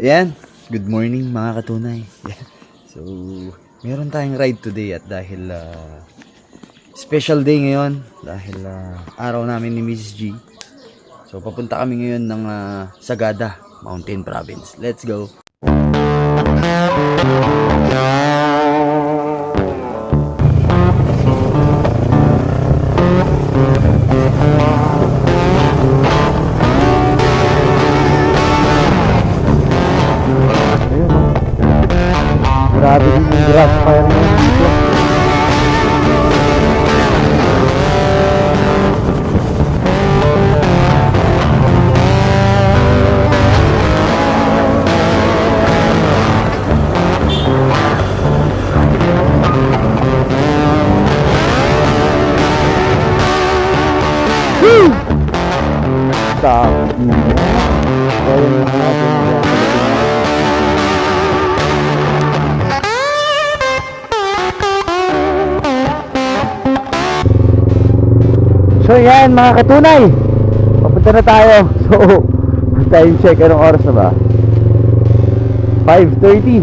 Ayan, good morning mga katunay. so, meron tayong ride today at dahil ah, special day ngayon dahil ah, araw namin ni Mrs. G. So, papunta kami ngayon ng ah, Sagada, Mountain Province. Let's go. So yan mga katunay. Papunta na tayo. So Time check Anong oras na ba? 5.30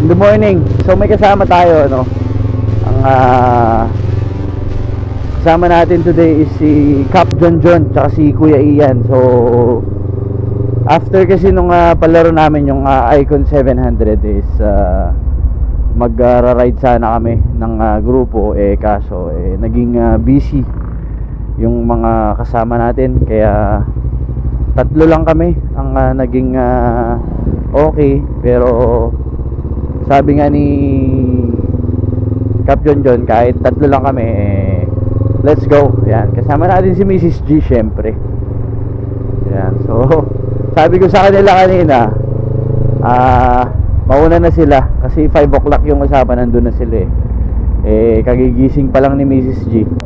In the morning. So may kasama tayo ano? Ang ah Kasama natin today is si Cap John John Tsaka si Kuya Ian. So After kasi nung ah, palaro namin yung ah, Icon 700 is ah, Mag-ride sana kami ng ah, grupo. Eh kaso eh, naging ah, busy yung mga kasama natin. Kaya tatlo lang kami ang ah, naging ah, okay. Pero sabi nga ni Cap John John kahit tatlo lang kami eh, let's go. Yan kasama natin si Mrs. G syempre. Yan so sabi ko sa kanila kanina ah mauna na sila. Kasi 5 o'clock yung usapan nandun na sila eh. Eh kagigising pa lang ni Mrs. G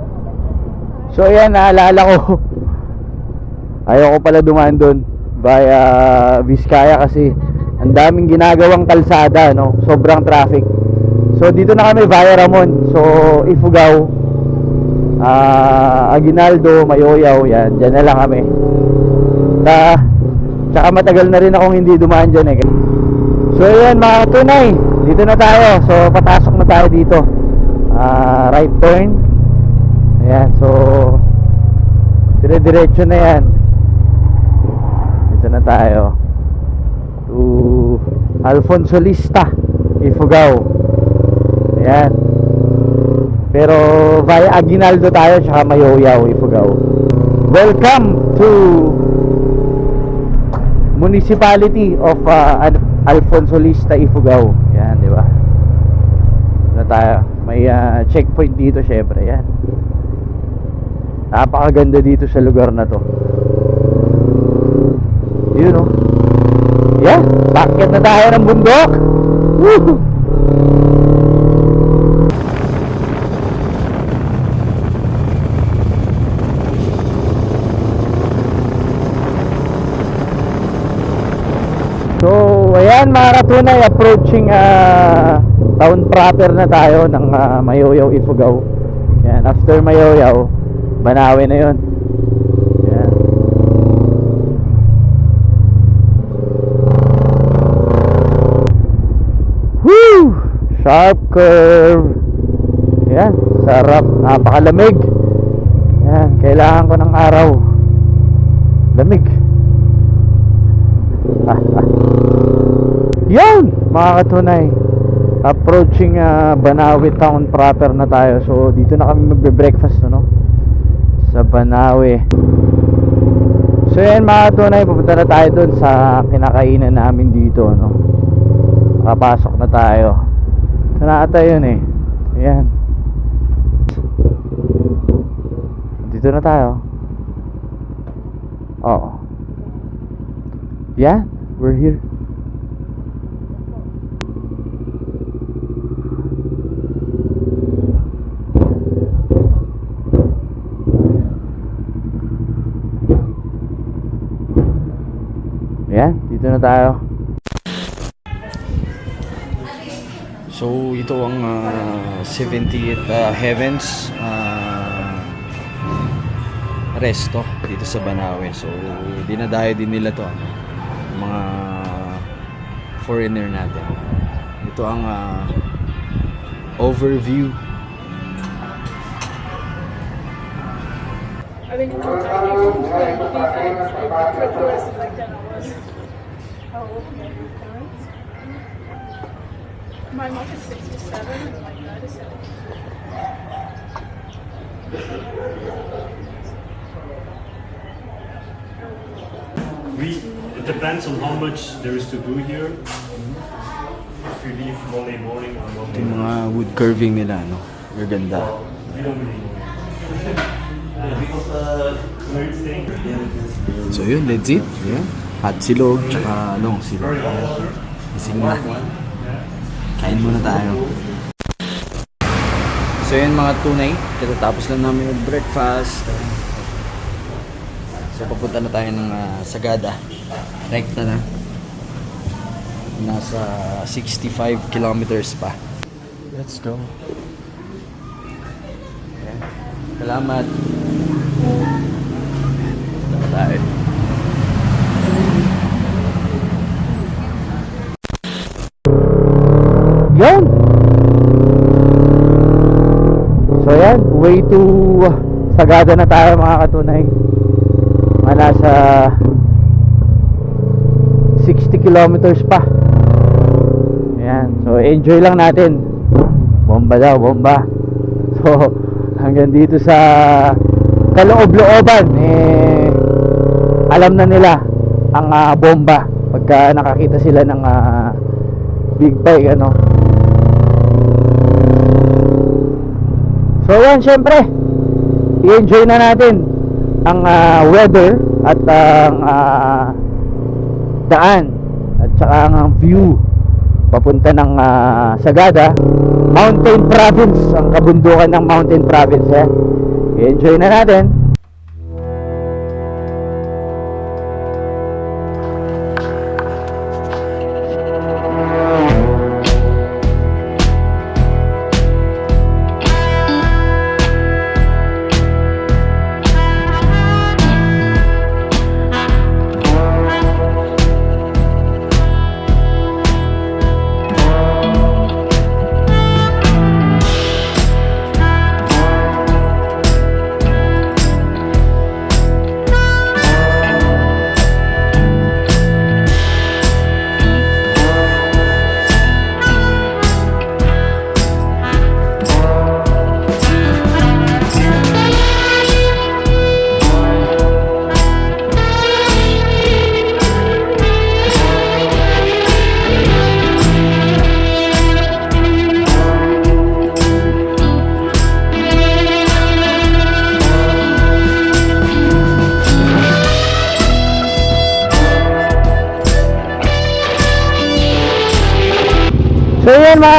So ayan, naalala ko. Ayaw ko pala dumaan doon Via Vizcaya kasi Ang daming ginagawang kalsada no? Sobrang traffic. So dito na kami via Ramon. So Ifugao ah Aguinaldo, Mayoyaw Yan, dyan na lang kami. Ta, Tsaka matagal na rin akong hindi dumaan dyan eh. So ayan mga tunay Dito na tayo. So patasok na tayo dito. Ah, Right turn Ayan, so dire-diretso na yan. Dito na tayo. To Alfonso Lista, Ifugao. Ayan. Pero via Aguinaldo tayo tsaka Mayoyaw, Ifugao. Welcome to Municipality of uh, Al- Alfonso Lista, Ifugao. Ayan, di ba? Na tayo. May ah, checkpoint dito syempre. Yan. Napakaganda dito sa lugar na to. Yun oh. Yan, bakit na tayo ng bundok? Woo! So, ayan mga approaching ah, town proper na tayo ng ah, Mayoyaw, Ifugao. Yan, after Mayoyaw, Banawe na yun. Yan. Woo! Sharp curve. Yan, sarap. Napakalamig. Yan, kailangan ko ng araw. Lamig. Ah, ah. Yan, mga katunay. Approaching ah, Banawe town proper na tayo. So, dito na kami magbe-breakfast, ano? Banawe. So, yan mga katunay. Pupunta na tayo dun sa kinakainan namin dito, no? Makapasok na tayo. Ito na ata yun, eh. Ayan. Dito na tayo. Oo. Yeah, we're here. Yan, dito na tayo. So, ito ang ah, 70th ah, Heavens ah, resto dito sa Banawe. So, dinadayo din nila to. ano, Mga foreigner natin. Ito ang ah, overview. I mean, How old are your parents? My mom is 67 and my dad is 74. We, it depends on how much there is to do here. If you leave Monday morning or Ito Monday yung mga wood curving nila, no? Gaganda. we don't really know. Uh, where it's. So yun, legit. Yeah. Hot silog, tsaka long silog. Gising na. Kain muna tayo. So yun mga tunay, katatapos lang namin mag-breakfast. So papunta na tayo ng ah, Sagada. Rekta na. Nasa 65 kilometers pa. Let's go. Salamat. Tama tayo. Way to Sagada na tayo mga katunay. Mga nasa 60 kilometers pa. Yan, so enjoy lang natin. Bomba daw, bomba. So, hanggang dito sa kaloob-looban, eh, alam na nila ang ah, bomba pagka nakakita sila ng ah, big bike, ano. So yan, syempre, i-enjoy na natin ang ah, weather at ang ah, daan at saka ang view papunta ng ah, Sagada Mountain Province ang kabundukan ng Mountain Province eh. i-enjoy na natin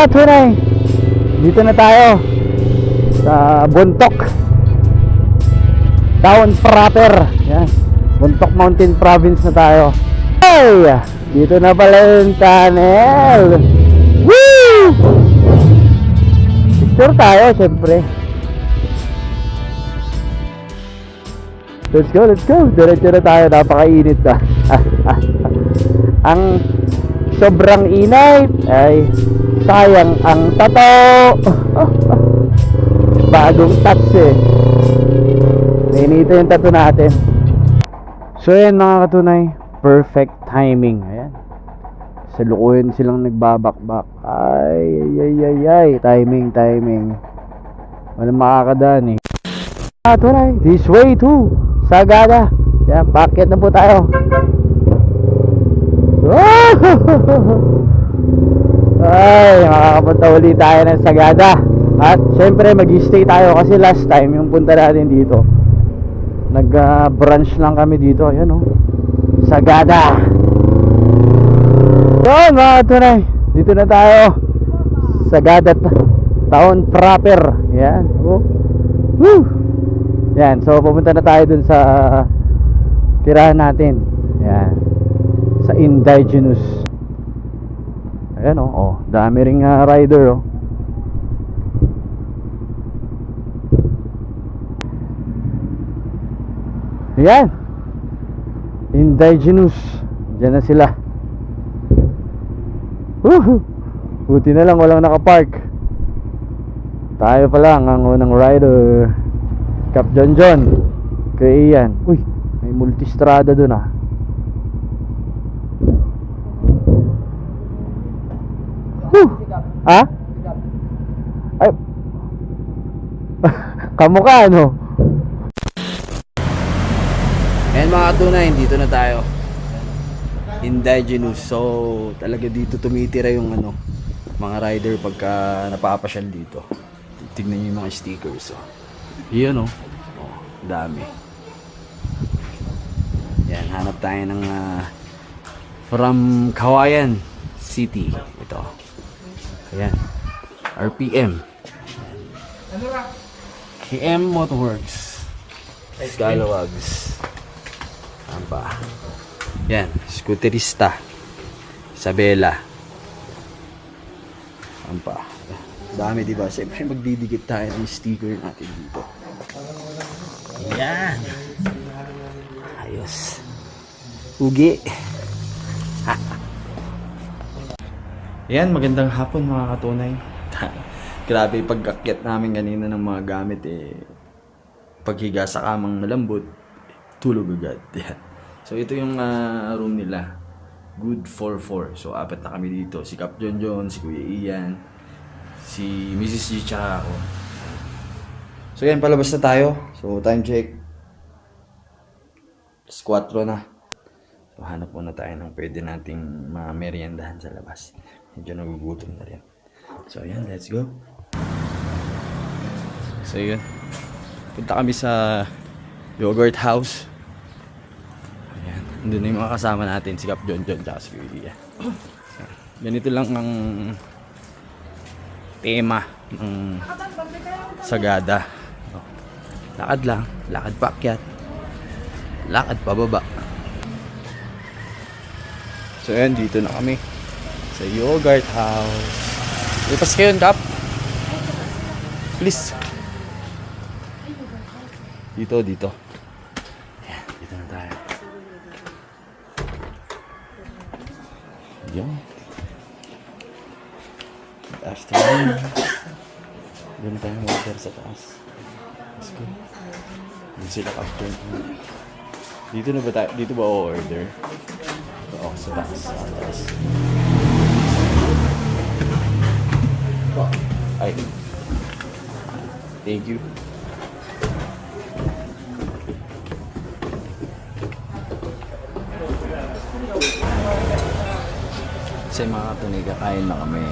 Mga tunay Dito na tayo Sa Buntok Town proper. Yan. Buntok Mountain Province na tayo. Hey! Dito na pala yung tunnel Woo! Picture tayo syempre. Let's go, let's go. Diretso na tayo, napakainit na Ang sobrang inay ay sayang ang tato. Bagong touch eh nainita yung tato natin. So yan mga katunay. Perfect timing. Ayan. Sa lukuhin silang nagbabakbak. Ay ay ay ay timing timing. Walang makakadaan eh. Mga katunay this way to Sagada. Yan packet na po tayo Ay, makakapunta uli tayo ng Sagada. At syempre mag-stay tayo kasi last time yung punta natin dito. Nag-branch lang kami dito, ayan oh. Sagada. Yun mga tunay. Dito na tayo. Sagada ta- town proper. Yan. Oh. Woo! Yan, so pupunta na tayo dun sa tirahan natin. Yan. Sa indigenous. Ayan oh, oh dami ring ah, rider oh. Ayan. Indigenous. Diyan na sila. Woohoo! Buti na lang walang nakapark. Tayo pa lang ang unang rider. Cap John John. Kay Ian. Uy, may multistrada dun ah. Whew! Ha? Ay. Kamukha ano? Ayan mga tunay, dito na tayo. Indigenous. So, talaga dito tumitira yung ano, mga rider pagka napapasyal dito. Tignan niyo yung mga stickers. Oh. Yun oh. oh dami. Yan, hanap tayo ng ah, from Kawayan City. Ito. Ayan. RPM. KM Motorworks. Scalawags. Pa? Yan, scooterista. Isabela. Pa? Dami, di ba? Siyempre, magdidikit tayo ng sticker natin dito. Yan. Ayos. Ugi. Yan, magandang hapon mga katunay. Grabe pag-akyat namin kanina ng mga gamit eh. Paghiga sa kamang malambot, tulog agad. Yan. So ito yung ah, room nila. Good for four. So apat na kami dito. Si Cap John John, si Kuya Ian, si Mrs. G tsaka ako. So yan, palabas na tayo. So time check. 4 na. So hanap muna tayo ng pwede nating mameriendahan sa labas. Medyo nagugutom na rin. So yan, let's go. So yun. Punta kami sa yogurt house. Ayan. Doon na yung mga kasama natin. Si Cap John John tsaka si Kuya. Ganito lang ang tema ng Sagada. Lakad lang. Lakad paakyat. Lakad pababa. So ayan, dito na kami. Sa yogurt house. Lipas kayo, Kap. Please. Dito, dito. Ayan, dito na tayo. Yan. Good afternoon. Doon tayo order sa taas. Let's go. Doon sila captain. Dito na ba tayo? Dito ba o-order? Oo, sa taas. Sa taas. Ay. Thank you. Kasi mga katunay, kakain na kami.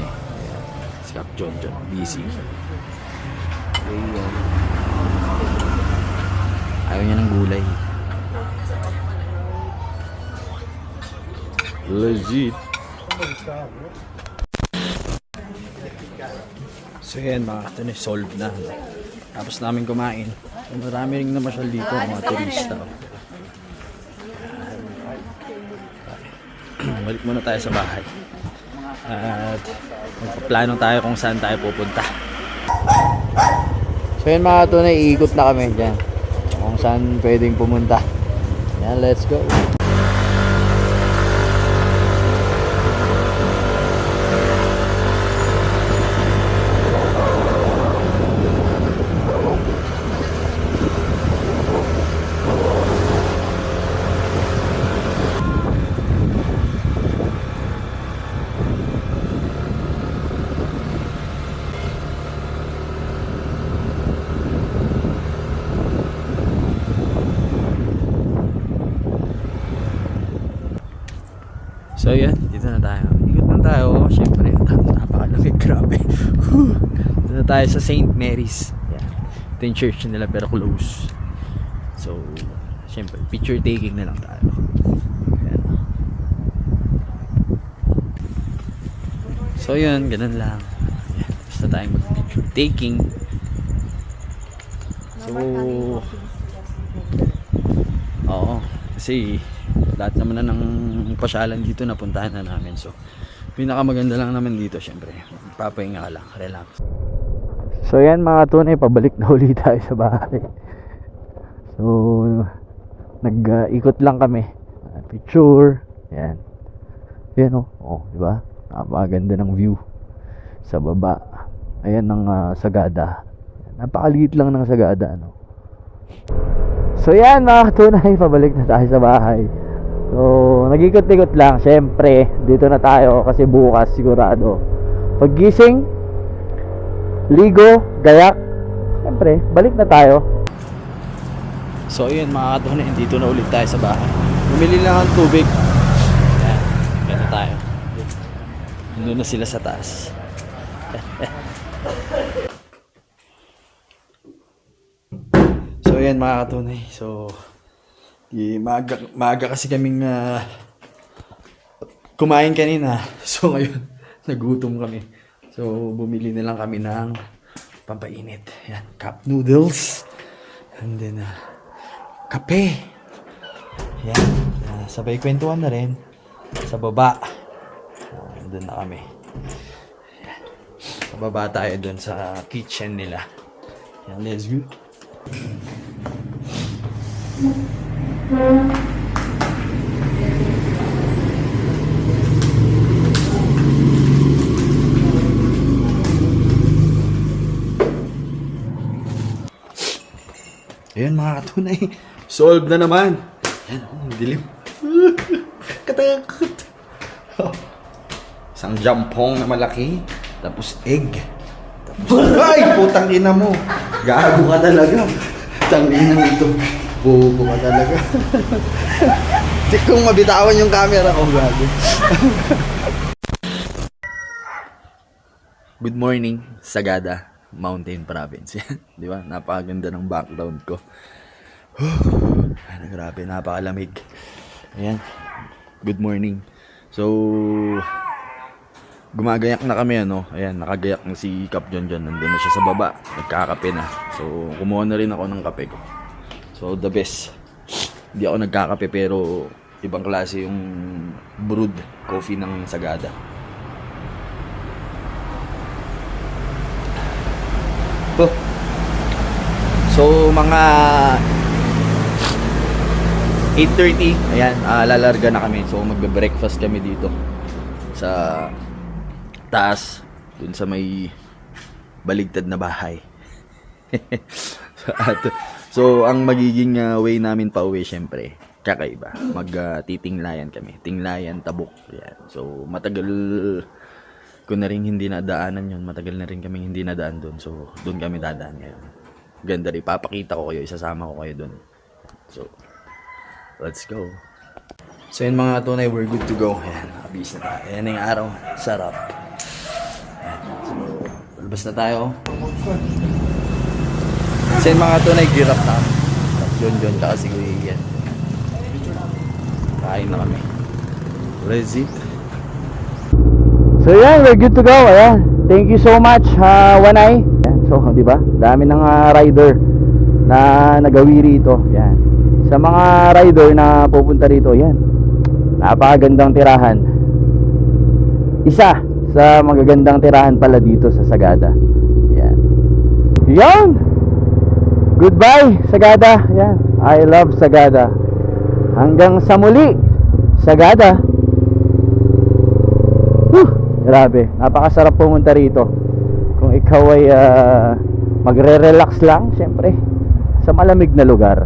Si Cap John John, busy. Ayan. Ayaw niya ng gulay. Legit. So yan mga katunay, solved na. Tapos namin kumain. Marami rin na masyal dito, mga turista. oh. Balik muna tayo sa bahay. At magpaplano tayo kung saan tayo pupunta. So yun mga tunay, iikot na kami dyan. Kung saan pwedeng pumunta. Yan, let's go. So yan, dito na tayo. Ikot na tayo. Siyempre, napakalamig. Grabe. Whew. Dito na tayo sa St. Mary's. Yan. Ito yung church nila pero close. So, siyempre, picture taking na lang tayo. So yun, ganun lang. Yan. Basta tayong mag-picture taking. So, oo. Kasi, lahat naman na ng pasyalan dito napuntahan na namin. So, pinakamaganda lang naman dito, syempre. Papahinga ka lang, relax. So, yan mga tunay, pabalik na ulit tayo sa bahay. So, nag-ikot lang kami. Picture. Yan. Yan oh. Oh, di ba? Napakaganda ng view sa baba. Ayan ang ah, Sagada. Napakaliit lang ng Sagada, ano. So yan mga katunay, pabalik na tayo sa bahay. So, nag-ikot-ikot lang. Siyempre, dito na tayo kasi bukas sigurado. Paggising, ligo, gayak. Siyempre, balik na tayo. So, yun mga katunay, dito na ulit tayo sa bahay. Bumili lang ng tubig. Yan, ganito tayo. Nandun na sila sa taas. So ayan mga katunay. So di maaga, maaga kasi kaming ah, kumain kanina. So ngayon nagutom kami. So bumili na lang kami ng pampainit. Yan, cup noodles. And then ah, kape. Yan, ah, sabay kwentuhan na rin sa baba. Uh, doon na kami. Yan. Sa baba tayo doon sa kitchen nila. Yan, let's go. Ayan mga katunay. Solved na naman. Ayan, oh, ang dilim. Katakot. Isang jampong na malaki. Tapos egg. Tapos, ay, putang ina mo. Gago ka talaga. Tanginang ito. Bobo ka talaga. Di kung mabitawan yung camera ko, gago. Good morning, Sagada, Mountain Province. Di ba? Napakaganda ng background ko. Ano, grabe, napakalamig. Ayan. Good morning. So, gumagayak na kami, ano. Ayan, nakagayak na si Cap John John. Nandun na siya sa baba. Nagkakape na. So, kumuha na rin ako ng kape ko. So, the best. Hindi ako nagkakape pero ibang klase yung brewed coffee ng Sagada. So, mga 8.30, ayan, ah, lalarga na kami. So, magbe-breakfast kami dito sa taas, dun sa may baligtad na bahay. so, at, so, ang magiging ah, way namin pa uwi, syempre, kakaiba. Mag-titinglayan kami. Tinglayan, tabuk. Yan. So, matagal ko na rin hindi nadaanan yun. Matagal na rin kami hindi nadaan doon. So, doon kami dadaan ngayon. Ganda rin. Papakita ko kayo. Isasama ko kayo doon. So, let's go. So, yun mga tunay, we're good to go. Ayan, nakabihis na tayo. Ayan yung araw. Sarap. Ayan. So, labas na tayo. So, yun mga tunay, gear up na. John John, tsaka si Kuya Ian. Kain na kami. Eat. So yan, we're good to go. Ayan. Thank you so much, uh, Wanay. Yan. So, di ba? Dami ng ah, rider na nagawi rito. Yan. Sa mga rider na pupunta rito, yan. Napakagandang tirahan. Isa sa magagandang tirahan pala dito sa Sagada. Yan. Yan! Goodbye, Sagada. Yan. I love Sagada. Hanggang sa muli, Sagada. Whew, grabe, napakasarap pumunta rito. Kung ikaw ay ah, magre-relax lang, syempre, sa malamig na lugar.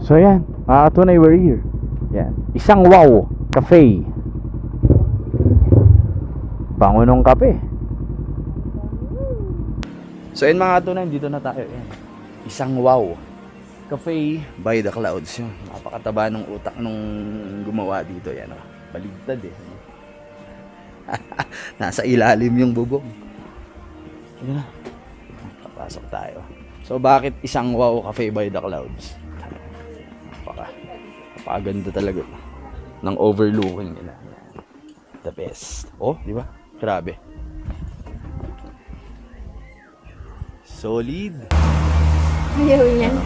So yan, mga katunay, we're here. Yan. Isang wow, cafe. Pangunong kape. So yun mga katunay, dito na tayo. Yan. Isang wow. Cafe by the clouds. Napakataba ng utak nung gumawa dito. Yan o. Baligtad eh. Nasa ilalim yung bubong. Ayun na. Papasok tayo. So bakit isang wow cafe by the clouds? Napaka, napakaganda talaga ng overlooking nila. The best. Oh, di ba? Grabe. Solid. Ayaw niyan.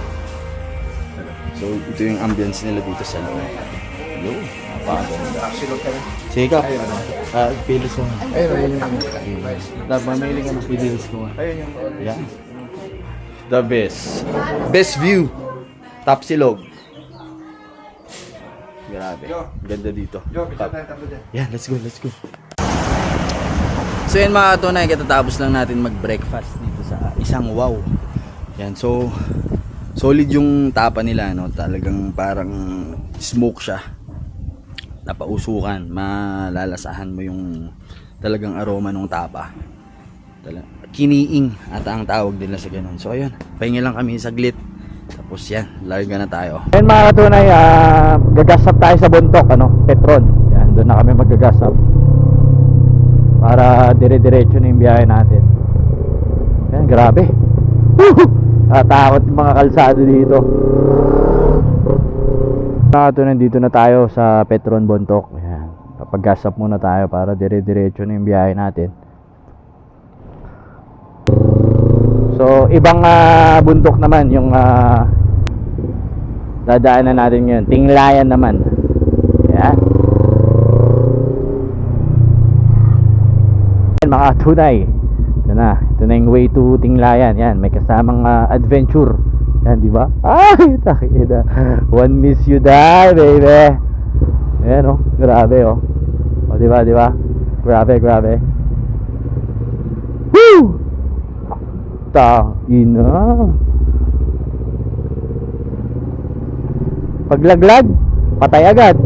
So, ito yung ambience nila dito sa loob. Yo, napakaganda. Sige ka. Ah, pilis mo. Ayun, ayun. Dapat mamili ka ng pilis mo. Ayun yung... Yeah. The best. Best view. Top silog. Grabe. Ganda dito. Dyan. Yeah, let's go, let's go. So yan mga katunay, katatapos lang natin mag-breakfast dito sa isang wow. Yan, so solid yung tapa nila, no? Talagang parang smoke siya. Napausukan, malalasahan mo yung talagang aroma ng tapa. Kiniing ata ang tawag nila sa ganun. So ayun, pahinga lang kami saglit. Tapos yan, larga na tayo. Yan mga katunay, uh, gagasap tayo sa buntok, ano, Petron. Yan, doon na kami magagasap. Para dire-diretso na yung biyahe natin. Yan, grabe. Nakatakot yung mga kalsado dito. Mga katunay, dito na tayo sa Petron Buntok. Yan, papaggasap muna tayo para dire-diretso na yung biyahe natin. So, ibang ah, bundok naman yung ah, dadaanan natin ngayon. Tinglayan naman. Yan. Yan, mga tunay. Ito na. Ito na yung way to Tinglayan. Yan, may kasamang ah, adventure. Yan, di ba? Ay, takina. One miss you die, baby. Yan, oh. Grabe, oh. O, di ba, di ba? Grabe, grabe. Woo! Ina. Paglaglag, patay agad.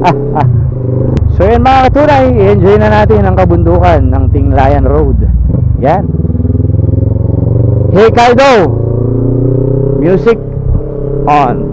so yan mga katunay, enjoy na natin ang kabundukan ng Tinglayan Road. Yan. Hey Kaido! Music on.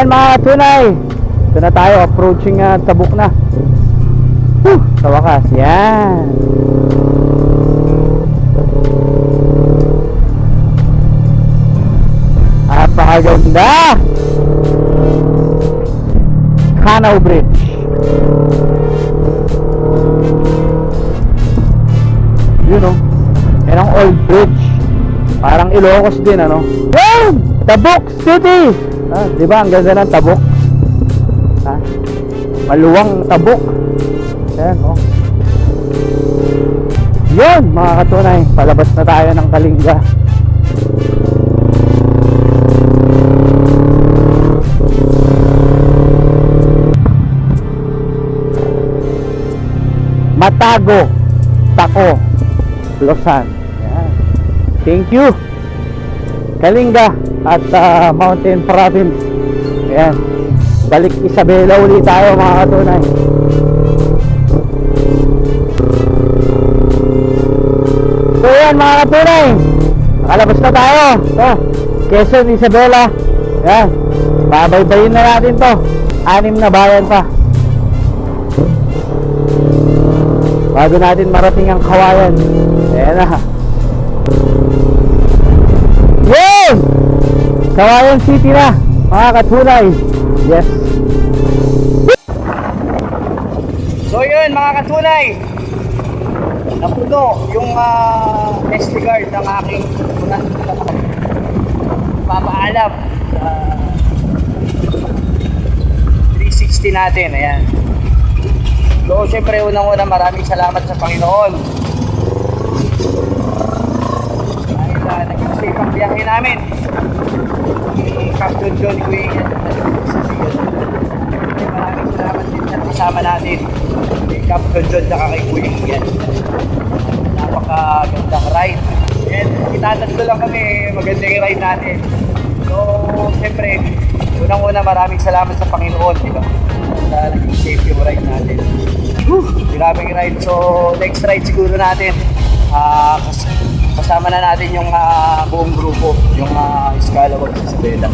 So yan mga tunay. Ito na tayo approaching uh, Tabuk na. Whew, sa wakas. Yan. Napakaganda. Canal Bridge. Yun oh. Yan ang old bridge. Parang Ilocos din ano. Yan! Tabuk City! Ah, di ba ang ganda ng tabok? Ha? Maluwang tabok. Ayan, oh. Yun, mga katunay. Palabas na tayo ng Kalinga. Matago, Tako, Losan. Ayan. Thank you. Kalinga at ah, Mountain Province. Ayan. Balik Isabela ulit tayo mga katunay. So yan mga katunay. Nakalabas na tayo. So, Quezon, Isabela. Ayan. Babaybayin na natin to. Anim na bayan pa. Bago natin marating ang kawayan. Ayan na. Kawayan City na, mga katunay. Yes. So yun, mga katunay. Napuno yung uh, SD card ng aking papaalam sa 360 natin. Ayan. So, syempre, unang-una, maraming salamat sa Panginoon. Dahil uh, naging safe ang biyahe namin. Captain John Quinn at Maraming salamat din sa kasama natin. Kay Captain John at kay Kuya Ian. Napakagandang ride. And itatatlo lang kami, maganda yung ride natin. So, siyempre, unang-una maraming salamat sa Panginoon, di ba? Na naging safe yung ride natin. Whew, grabing ride. So, next ride siguro natin, ah, kas- kasama na natin yung ah, buong grupo, yung uh, Scalawag sa Isabela.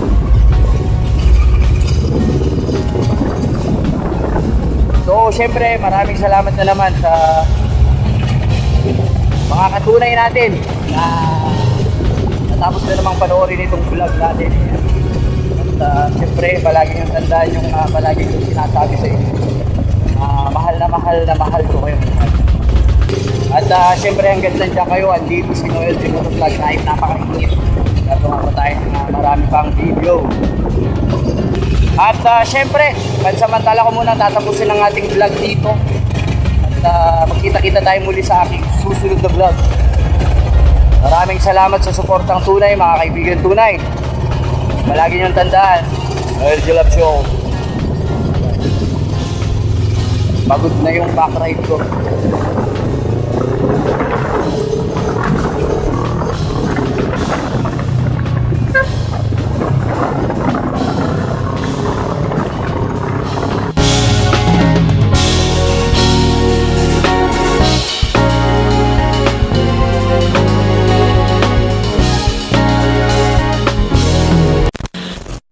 So, syempre, maraming salamat na naman sa mga katunay natin na natapos na namang panoorin itong vlog natin. At uh, syempre, palagi yung tandaan yung uh, palagi yung sinasabi sa inyo. Ah, mahal na mahal na mahal ko kayo. At uh, syempre, hanggang nandiyan kayo, andito si Noel Timoto Vlog kahit napakainit. Gagawa ko tayo uh, marami pang video. At uh, syempre, pansamantala ko muna tatapusin ang ating vlog dito. At uh, magkita-kita tayo muli sa aking susunod na vlog. Maraming salamat sa suportang tunay, mga kaibigan tunay. Palagi niyong tandaan, Noel Julap Show. Pagod na yung back ride ko. Thank you.